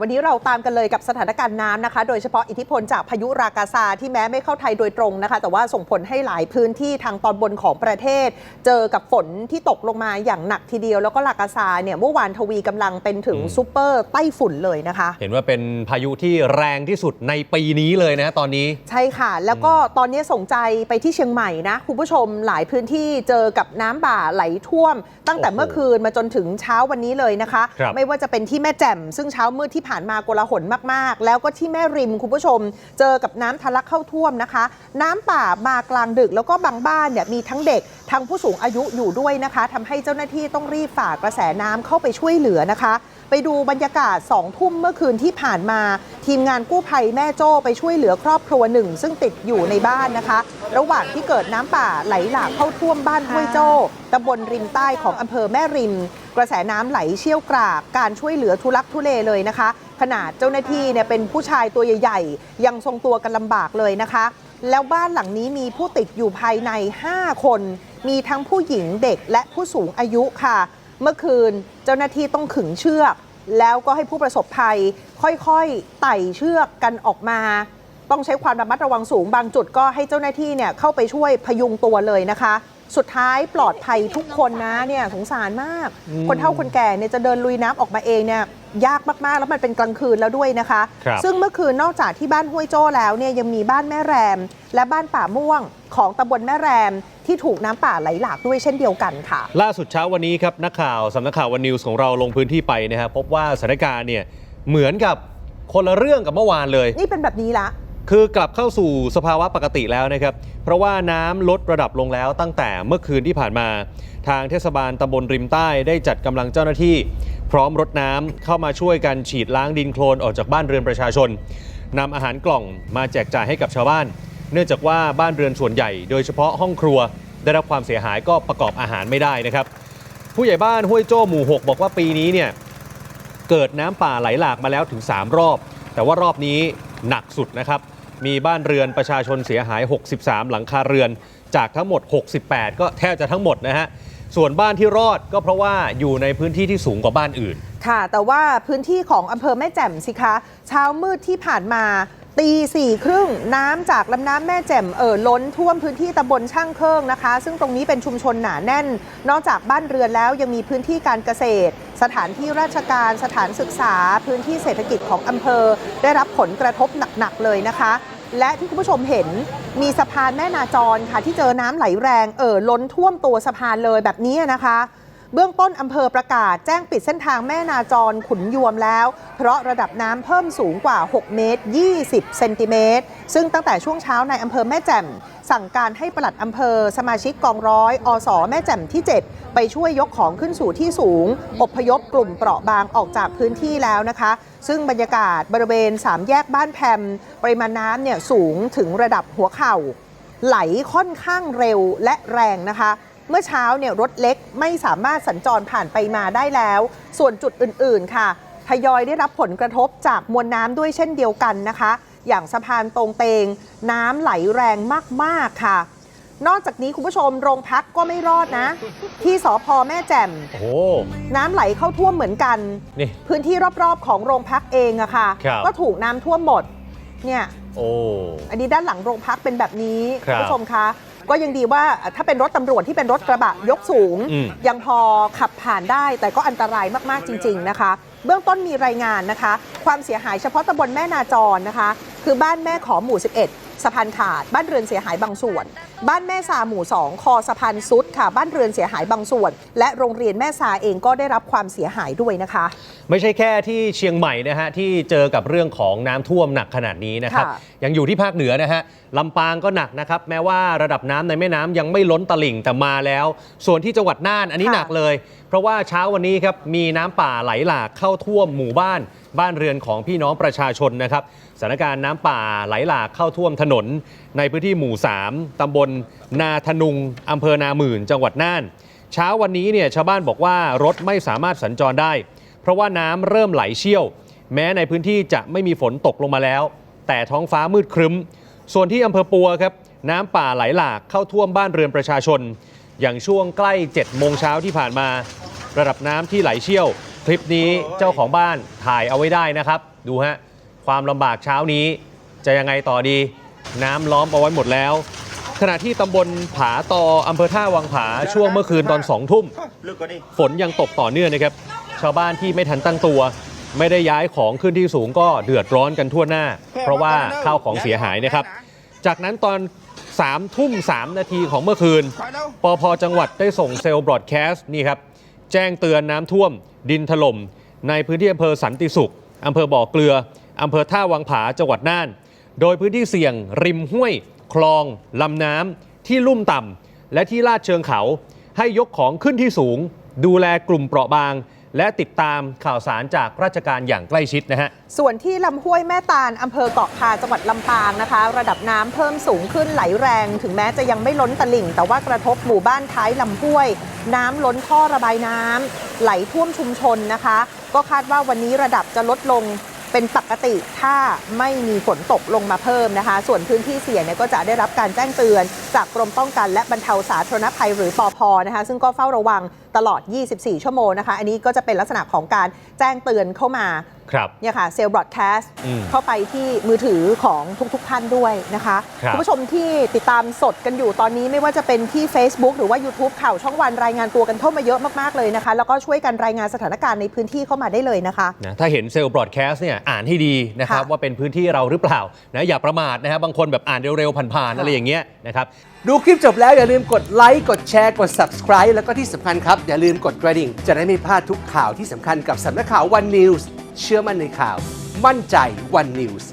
วันนี้เราตามกันเลยกับสถานการณ์น้ำนะคะ โดยเฉพาะอิทธิพลจากพายุรากาซาที่แม้ไม่เข้าไทยโดยตรงนะคะ แต่ว่าส่งผลให้หลายพื้นที่ทางตอนบนของประเทศ เจอกับฝนที่ตกลงมาอย่างหนักทีเดียว แล้วก็รากาซาเนี่ยเมื่อวานทวีกำลังเป็นถึงอืมซูเปอร์ไต้ฝุ่นเลยนะคะ เห็นว่าเป็นพายุที่แรงที่สุดในปีนี้เลยนะตอนนี้ ใช่ค่ะ แล้วก็ตอนนี้ส่งใจไปที่เชียงใหม่นะคุณผู้ชมหลายพื้นที่เจอกับน้ำบ่าไหลท่วม ตั้งแต่โอ้โหเมื่อคืนมาจนถึงเช้าวันนี้เลยนะคะครับไม่ว่าจะเป็นที่แม่แจ่มซึ่งเช้ามืดที่ผ่านมาโกลาหลมากๆ แล้วก็ที่แม่ริมคุณผู้ชม เจอกับน้ำทะลักเข้าท่วมนะคะ น้ำป่ามากลางดึกแล้วก็บางบ้านเนี่ยมีทั้งเด็กทั้งผู้สูงอายุอยู่ด้วยนะคะทำให้เจ้าหน้าที่ต้องรีบฝ่ากระแสน้ำเข้าไปช่วยเหลือนะคะ ไปดูบรรยากาศสองทุ่มเมื่อคืนที่ผ่านมา ทีมงานกู้ภัยแม่โจ้ไปช่วยเหลือครอบครัวหนึ่ง ซึ่งติดอยู่ในบ้านนะคะ ระหว่างที่เกิดน้ำป่าไหลหลากเข้าท่วมบ้านห้วยโจ้ตำบลริมใต้ของอำเภอแม่ริม กระแสน้ำไหลเชี่ยวกราก การช่วยเหลือทุลักทุเลเลยนะคะ ขนาดเจ้าหน้าที่เนี่ยเป็นผู้ชายตัวใหญ่ ๆ ยังทรงตัวกันลำบากเลยนะคะ แล้วบ้านหลังนี้มีผู้ติดอยู่ภายใน 5 คน มีทั้งผู้หญิงเด็กและผู้สูงอายุค่ะ เมื่อคืนเจ้าหน้าที่ต้องขึงเชือก แล้วก็ให้ผู้ประสบภัย ค่อยๆไต่เชือกกันออกมา ต้องใช้ความระมัดระวังสูงบางจุดก็ให้เจ้าหน้าที่เนี่ยเข้าไปช่วยพยุงตัวเลยนะคะ สุดท้ายปลอดภัยทุกคนนะเนี่ยสงสารมากอืมคนเฒ่าคนแก่เนี่ยจะเดินลุยน้ำออกมาเองเนี่ยยากมากๆ แล้วมันเป็นกลางคืนแล้วด้วยนะคะครับซึ่งเมื่อคืนนอกจากที่บ้านห้วยโจ้แล้วเนี่ยยังมีบ้านแม่แรม และบ้านป่าม่วงของตำบลแม่แรมที่ถูกน้ำป่าไหลหลากด้วยเช่นเดียวกันค่ะ ล่าสุดเช้าวันนี้ครับนักข่าวสำนักข่าววันนิวส์ของเราลงพื้นที่ไปนะครับพบว่าสถานการณ์เนี่ยเหมือนกับคนละเรื่องกับเมื่อวานเลย นี่เป็นแบบนี้ละ คือกลับเข้าสู่สภาวะปกติแล้วนะครับ เพราะว่าน้ำลดระดับลงแล้วตั้งแต่เมื่อคืนที่ผ่านมา ทางเทศบาลตำบลริมใต้ได้จัดกำลังเจ้าหน้าที่ พร้อมรถน้ำเข้ามาช่วยกันฉีดล้างดินโคลนออกจากบ้านเรือนประชาชนนำอาหารกล่องมาแจกจ่ายให้กับชาวบ้าน เนื่องจากว่าบ้านเรือนส่วนใหญ่ โดยเฉพาะห้องครัว ได้รับความเสียหายก็ประกอบอาหารไม่ได้นะครับ ผู้ใหญ่บ้านห้วยโจ้หมู่ 6 บอกว่าปีนี้เนี่ยเกิดน้ำป่าไหลหลากมาแล้วถึง 3 รอบ แต่ว่ารอบนี้หนักสุดนะครับ มีบ้านเรือนประชาชนเสียหาย 63 หลังคาเรือน จากทั้งหมด 68 ก็แทบจะทั้งหมดนะฮะ ส่วนบ้านที่รอดก็เพราะว่าอยู่ในพื้นที่ที่สูงกว่าบ้านอื่น ค่ะ แต่ว่าพื้นที่ของอำเภอแม่แจ่มสิคะ เช้ามืดที่ผ่านมาตีสี่ครึ่งน้ำจากลำน้ำแม่แจ่มเอ่อล้นท่วมพื้นที่ตำบลช่างเคิงนะคะ ซึ่งตรงนี้เป็นชุมชนหนาแน่น นอกจากบ้านเรือนแล้วยังมีพื้นที่การเกษตร สถานที่ราชการสถานศึกษาพื้นที่เศรษฐกิจของอำเภอ ได้รับผลกระทบหนักๆเลยนะคะ และที่คุณผู้ชมเห็นมีสะพานแม่นาจรค่ะที่เจอน้ำไหลแรงเอ่อล้นท่วมตัวสะพานเลยแบบนี้นะคะ เบื้องต้นอำเภอประกาศแจ้งปิดเส้นทางแม่นาจรขุนยวมแล้ว เพราะระดับน้ำเพิ่มสูงกว่า 6 เมตร 20 เซนติเมตร ซึ่งตั้งแต่ช่วงเช้าในอำเภอแม่แจ่ม สั่งการให้ปลัดอำเภอ สมาชิกกองร้อย อสแม่แจ่มที่ 7 ไปช่วยยกของขึ้นสู่ที่สูง อบพยพกลุ่มเปราะบางออกจากพื้นที่แล้วนะคะ ซึ่งบรรยากาศบริเวณสามแยกบ้านแพมปริมาณน้ำเนี่ยสูงถึงระดับหัวเข่าไหลค่อนข้างเร็วและแรงนะคะ เมื่อเช้าเนี่ยรถเล็กไม่สามารถสัญจรผ่านไปมาได้แล้ว ส่วนจุดอื่นๆค่ะทยอยได้รับผลกระทบจากมวลน้ำด้วยเช่นเดียวกันนะคะ อย่างสะพานตรงเตง น้ำไหลแรงมากๆค่ะ นอกจากนี้คุณผู้ชมโรงพักก็ไม่รอดนะ ที่สพแม่แจ่มโอ้โหน้ำไหลเข้าท่วมเหมือนกันนี่พื้นที่รอบๆของโรงพักเองอะค่ะ ครับ ก็ถูกน้ำท่วมหมดเนี่ย โอ้ อันนี้ด้านหลังโรงพักเป็นแบบนี้ครัณบผู้ชมคะ ก็ยังดีว่าถ้าเป็นรถตำรวจที่เป็นรถกระบะยกสูงอืมยังพอขับผ่านได้แต่ก็อันตรายมากๆจริง ๆนะคะ เบื้องต้นมีรายงานนะคะ ความเสียหายเฉพาะตำบลแม่นาจรนะคะ คือบ้านแม่ขอหมู่ 11สะพานขาดบ้านเรือนเสียหายบางส่วน บ้านแม่ซาหมู่ 2 คอสะพานซุดค่ะ บ้านเรือนเสียหายบางส่วน และโรงเรียนแม่ซาเองก็ได้รับความเสียหายด้วยนะคะ ไม่ใช่แค่ที่เชียงใหม่นะฮะที่เจอกับเรื่องของน้ำท่วมหนักขนาดนี้นะครับ ค่ะยังอยู่ที่ภาคเหนือนะฮะลำปางก็หนักนะครับ แม้ว่าระดับน้ำในแม่น้ำยังไม่ล้นตลิ่งแต่มาแล้ว ส่วนที่จังหวัดน่านอันนี้ค่ะ หนักเลย เพราะว่าเช้าวันนี้ครับมีน้ำป่าไหลหลากเข้าท่วมหมู่บ้าน บ้านเรือนของพี่น้องประชาชนนะครับสถานการณ์น้ำป่าไหลหลากเข้าท่วมถนน ในพื้นที่หมู่ 3ตำบลนาทนุงอำเภอนาหมื่น จังหวัดน่าน เช้าวันนี้เนี่ยชาวบ้านบอกว่ารถไม่สามารถสัญจรได้ เพราะว่าน้ำเริ่มไหลเชี่ยว แม้ในพื้นที่จะไม่มีฝนตกลงมาแล้ว แต่ท้องฟ้ามืดครึ้ม ส่วนที่อำเภอปัวครับน้ำป่าไหลหลากเข้าท่วมบ้านเรือนประชาชน อย่างช่วงใกล้7โมงเช้าที่ผ่านมา ระดับน้ำที่ไหลเชี่ยว คลิปนี้เจ้าของบ้านถ่ายเอาไว้ได้นะครับ ดูฮะ ความลำบากเช้านี้ จะยังไงต่อดี น้ำล้อมเอาไว้หมดแล้ว ขณะที่ตำบลผาตออำเภอท่าวังผาช่วงเมื่อคืนตอนสองทุ่ม ฝนยังตกต่อเนื่องนะครับ ชาวบ้านที่ไม่ทันตั้งตัว ไม่ได้ย้ายของขึ้นที่สูงก็เดือดร้อนกันทั่วหน้า เพราะว่าข้าวของเสียหายนะครับ จากนั้นตอน3ทุ่ม3นาทีของเมื่อคืนปแล้วปพจังหวัดได้ส่งเซลล์บรอดแคสต์นี่ครับ แจ้งเตือนน้ำท่วม ดินถล่ม ในพื้นที่อำเภอสันติสุขอำเภอบ่อเกลือ อำเภอท่าวังผาจังหวัดน่าน โดยพื้นที่เสี่ยงริมห้วย คลองลำน้ำที่ลุ่มต่ำและที่ลาดเชิงเขา ให้ยกของขึ้นที่สูง ดูแลกลุ่มเปราะบาง และติดตามข่าวสารจากราชการอย่างใกล้ชิดนะฮะ ส่วนที่ลำห้วยแม่ตาลอำเภอเกาะคาจังหวัดลำปางนะคะ ระดับน้ำเพิ่มสูงขึ้นไหลแรง ถึงแม้จะยังไม่ล้นตลิ่ง แต่ว่ากระทบหมู่บ้านท้ายลำห้วย น้ำล้นท่อระบายน้ำไหลท่วมชุมชนนะคะ ก็คาดว่าวันนี้ระดับจะลดลง เป็นปกติถ้าไม่มีฝนตกลงมาเพิ่มนะคะ ส่วนพื้นที่เสี่ยงเนี่ยก็จะได้รับการแจ้งเตือน จากกรมป้องกันและบรรเทาสาธารณภัยหรือปอพนะคะซึ่งก็เฝ้าระวัง ตลอด 24 ชั่วโมงนะคะ อันนี้ก็จะเป็นลักษณะของการแจ้งเตือนเข้ามาครับเนี่ยค่ะเซลล์บรอดแคสต์อืมเข้าไปที่มือถือของทุกๆท่านด้วยนะคะครับณผู้ชมที่ติดตามสดกันอยู่ตอนนี้ไม่ว่าจะเป็นที่ Facebook หรือว่า YouTube ข่าวช่องวันรายงานตัวกันเข้ามาเยอะมากๆเลยนะคะ แล้วก็ช่วยกันรายงานสถานการณ์ในพื้นที่เข้ามาได้เลยนะคะนะถ้าเห็นเซลล์บรอดแคสต์เนี่ยอ่านให้ดีนะครับค่ะว่าเป็นพื้นที่เราหรือเปล่านะอย่าประมาทนะครับบางคนแบบอ่านเร็วๆผ่านๆอะไรอย่างเงี้ยนะครับดูคลิปจบแล้วอย่าลืมกดไลค์กดแชร์กด subscribe แล้วก็ที่สำคัญครับอย่าลืมกดกระดิ่ง จะได้ไม่พลาดทุกข่าวที่สำคัญกับสำนักข่าววันนิวส์เชื่อมั่นในข่าว มั่นใจวันนิวส์